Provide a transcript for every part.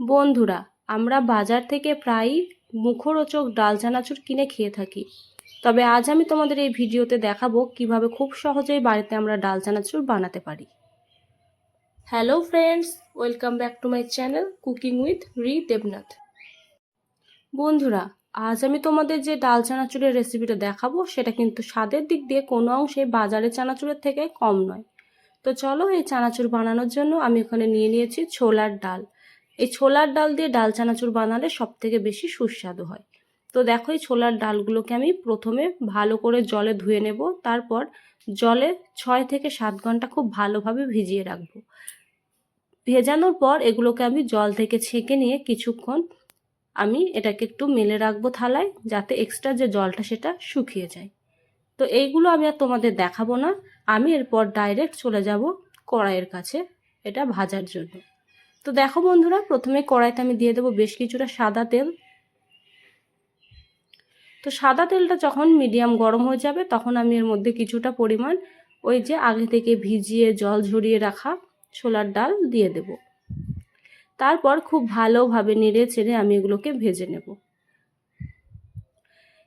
বন্ধুরা, আমরা বাজার থেকে প্রায়ই মুখরোচক ডাল চানাচুর কিনে খেয়ে থাকি। তবে আজ আমি তোমাদের এই ভিডিওতে দেখাবো কীভাবে খুব সহজেই বাড়িতে আমরা ডাল চানাচুর বানাতে পারি। Hello friends, welcome back to my channel cooking with Ri Debnath. বন্ধুরা, আজ আমি তোমাদের যে ডাল চানাচুরের রেসিপিটা দেখাবো, সেটা কিন্তু স্বাদের দিক দিয়ে কোনো অংশে বাজারের চানাচুরের থেকে কম নয়। তো চলো এই চানাচুর বানানোর জন্য আমি ওখানে নিয়ে নিয়েছি ছোলার ডাল। এই ছোলার ডাল দিয়ে ডাল চানাচুর বানালে সব থেকে বেশি সুস্বাদু হয়। তো দেখো এই ছোলার ডালগুলোকে আমি প্রথমে ভালো করে জলে ধুয়ে নেব, তারপর জলে ছয় থেকে সাত ঘণ্টা খুব ভালোভাবে ভিজিয়ে রাখব। ভেজানোর পর এগুলোকে আমি জল থেকে ছেঁকে নিয়ে কিছুক্ষণ আমি এটাকে একটু মেলে রাখব থালায়, যাতে এক্সট্রা যে জলটা সেটা শুকিয়ে যায়। তো এইগুলো আমি আর তোমাদের দেখাবো না, আমি এরপর ডাইরেক্ট চলে যাব কড়াইয়ের কাছে এটা ভাজার জন্য। তো দেখো বন্ধুরা, প্রথমে কড়াইতে আমি দিয়ে দেবো বেশ কিছুটা সাদা তেল। তো সাদা তেলটা যখন মিডিয়াম গরম হয়ে যাবে, তখন আমি এর মধ্যে কিছুটা পরিমাণ ওই যে আগে থেকে ভিজিয়ে জল ঝরিয়ে রাখা ছোলার ডাল দিয়ে দেব। তারপর খুব ভালোভাবে নেড়ে চেড়ে আমি এগুলোকে ভেজে নেব।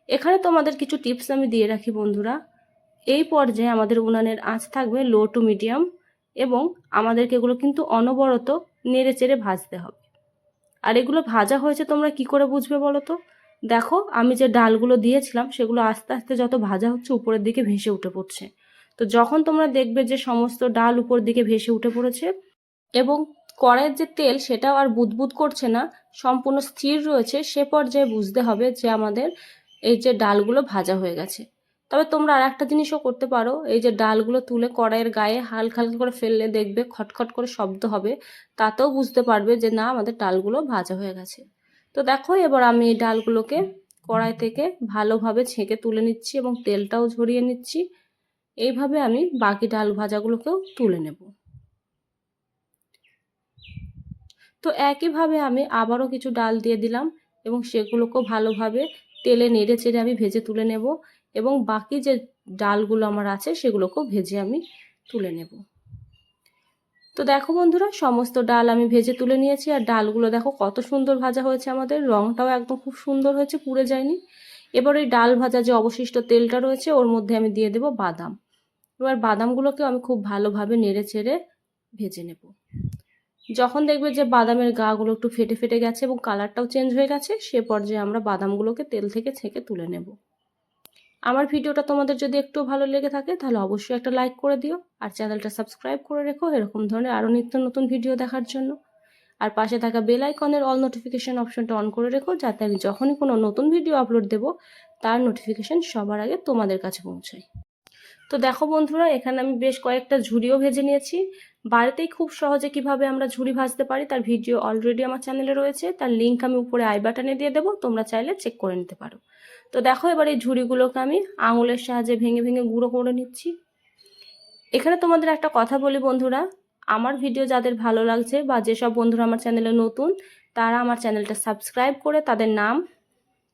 এখানে তোমাদের কিছু টিপস আমি দিয়ে রাখি বন্ধুরা। এই পর্যায়ে আমাদের উনানের আঁচ থাকবে লো টু মিডিয়াম এবং আমাদেরকে এগুলো কিন্তু অনবরত নেড়ে চেড়ে ভাজতে হবে। আর এগুলো ভাজা হয়েছে তোমরা কি করে বুঝবে বলো তো? দেখো, আমি যে ডালগুলো দিয়েছিলাম, সেগুলো আস্তে আস্তে যত ভাজা হচ্ছে উপরের দিকে ভেসে উঠে পড়ছে। তো যখন তোমরা দেখবে যে সমস্ত ডাল উপর দিকে ভেসে উঠে পড়েছে এবং কড়াইয়ের যে তেল সেটাও আর বুদবুদ করছে না, সম্পূর্ণ স্থির রয়েছে, সে পর্যায়ে বুঝতে হবে যে আমাদের এই যে ডালগুলো ভাজা হয়ে গেছে। তবে তোমরা আর একটা জিনিসও করতে পারো। এই যে ডালগুলো তুলে কড়াইয়ের গায়ে হালকা হালকা করে ফেললে দেখবে খটখট করে শব্দ হবে, তাতেও বুঝতে পারবে যে না, আমাদের ডালগুলো ভাজা হয়ে গেছে। তো দেখো, এবার আমি এই ডালগুলোকে কড়াই থেকে ভালোভাবে ছেঁকে তুলে নিচ্ছি এবং তেলটাও ঝরিয়ে নিচ্ছি। এইভাবে আমি বাকি ডাল ভাজাগুলোকেও তুলে নেব। তো একইভাবে আমি আবারও কিছু ডাল দিয়ে দিলাম এবং সেগুলোকেও ভালোভাবে তেলে নেড়ে চেড়ে আমি ভেজে তুলে নেব এবং বাকি যে ডালগুলো আমার আছে সেগুলোকেও ভেজে আমি তুলে নেব। তো দেখো বন্ধুরা, সমস্ত ডাল আমি ভেজে তুলে নিয়েছি আর ডালগুলো দেখো কত সুন্দর ভাজা হয়েছে আমাদের রঙটাও একদম খুব সুন্দর হয়েছে, পুড়ে যায়নি। এবার ওই ডাল ভাজা যে অবশিষ্ট তেলটা রয়েছে ওর মধ্যে আমি দিয়ে দেব বাদাম। এবার বাদামগুলোকে আমি খুব ভালোভাবে নেড়ে চেড়ে ভেজে নেব। যখন দেখবে যে বাদামের গাগুলো একটু ফেটে ফেটে গেছে এবং কালারটাও চেঞ্জ হয়ে গেছে, সে পর্যায়ে আমরা বাদামগুলোকে তেল থেকে ছেঁকে তুলে নেব। আমার ভিডিওটা তোমাদের যদি একটু ভালো লেগে থাকে, তাহলে অবশ্যই একটা লাইক করে দিও আর চ্যানেলটা সাবস্ক্রাইব করে রেখো এরকম ধরনের আরও নিত্য নতুন ভিডিও দেখার জন্য। আর পাশে থাকা বেল আইকনের অল নোটিফিকেশান অপশনটা অন করে রেখো, যাতে আমি যখনই কোনো নতুন ভিডিও আপলোড দেব, তার নোটিফিকেশান সবার আগে তোমাদের কাছে পৌঁছায়। তো দেখো বন্ধুরা, এখানে আমি বেশ কয়েকটা ঝুড়িও ভেজে নিয়েছি। বাড়িতেই খুব সহজে কীভাবে আমরা ঝুড়ি ভাজতে পারি, তার ভিডিও অলরেডি আমার চ্যানেলে রয়েছে, তার লিঙ্ক আমি উপরে আই বাটনে দিয়ে দেবো, তোমরা চাইলে চেক করে নিতে পারো। তো দেখো এবার এই ঝুড়িগুলোকে আমি আঙুলের সাহায্যে ভেঙে ভেঙে গুঁড়ো করে নিচ্ছি। এখানে তোমাদের একটা কথা বলি বন্ধুরা, আমার ভিডিও যাদের ভালো লাগছে বা যেসব বন্ধুরা আমার চ্যানেলে নতুন, তারা আমার চ্যানেলটা সাবস্ক্রাইব করে তাদের নাম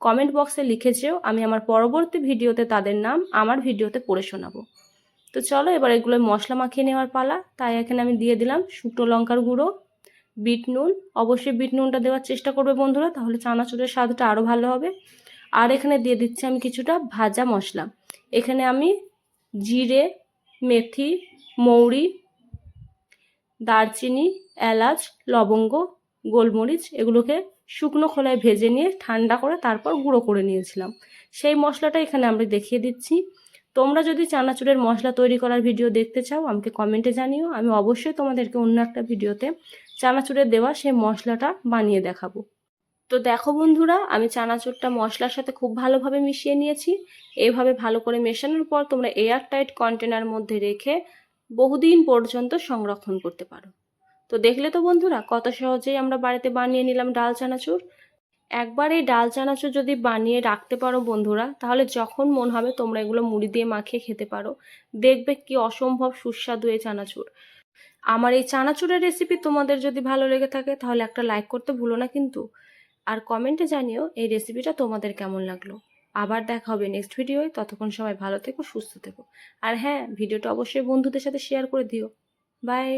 কমেন্ট বক্সে লিখেছেও আমি আমার পরবর্তী ভিডিওতে তাদের নাম, আমার ভিডিওতে পড়ে শোনাবো। তো চলো, এবার এগুলো মশলা মাখিয়ে নেওয়ার পালা। তাই এখানে আমি দিয়ে দিলাম শুকনো লঙ্কার গুঁড়ো, বিট নুন। অবশ্যই বিট নুনটা দেওয়ার চেষ্টা করবে বন্ধুরা, তাহলে চানাচুরের স্বাদটা আরও ভালো হবে। আর এখানে দিয়ে দিচ্ছি আমি কিছুটা ভাজা মশলা। এখানে আমি জিরে, মেথি, মৌরি, দারচিনি, এলাচ, লবঙ্গ, গোলমরিচ এগুলোকে শুকনো খোলায় ভেজে নিয়ে ঠান্ডা করে তারপর গুঁড়ো করে নিয়েছিলাম। সেই মশলাটা এখানে আমরা দেখিয়ে দিচ্ছি। তোমরা যদি চানাচুরের মশলা তৈরি করার ভিডিও দেখতে চাও, আমাকে কমেন্টে জানিও। আমি অবশ্যই তোমাদেরকে অন্য একটা ভিডিওতে চানাচুরের দেওয়া সেই মশলাটা বানিয়ে দেখাবো। তো দেখো বন্ধুরা, আমি চানাচুরটা মশলার সাথে খুব ভালোভাবে মিশিয়ে নিয়েছি। এইভাবে ভালো করে মেশানোর পর তোমরা এয়ার টাইট কন্টেনার মধ্যে রেখে বহুদিন পর্যন্ত সংরক্ষণ করতে পারো। তো দেখলে তো বন্ধুরা, কত সহজেই আমরা বাড়িতে বানিয়ে নিলাম ডাল চানাচুর। একবার এই ডাল চানাচুর যদি বানিয়ে রাখতে পারো বন্ধুরা, তাহলে যখন মন হবে তোমরা এগুলো মুড়ি দিয়ে মাখিয়ে খেতে পারো। দেখবে কি অসম্ভব সুস্বাদু এই চানাচুর। আমার এই চানাচুরের রেসিপি তোমাদের যদি ভালো লেগে থাকে, তাহলে একটা লাইক করতে ভুলো না কিন্তু। আর কমেন্টে জানিও এই রেসিপিটা তোমাদের কেমন লাগল। আবার দেখা হবে নেক্সট ভিডিওয় ততক্ষণ সবাই ভালো থেকো, সুস্থ থেকো। আর হ্যাঁ ভিডিওটা অবশ্যই বন্ধুদের সাথে শেয়ার করে দিও। বাই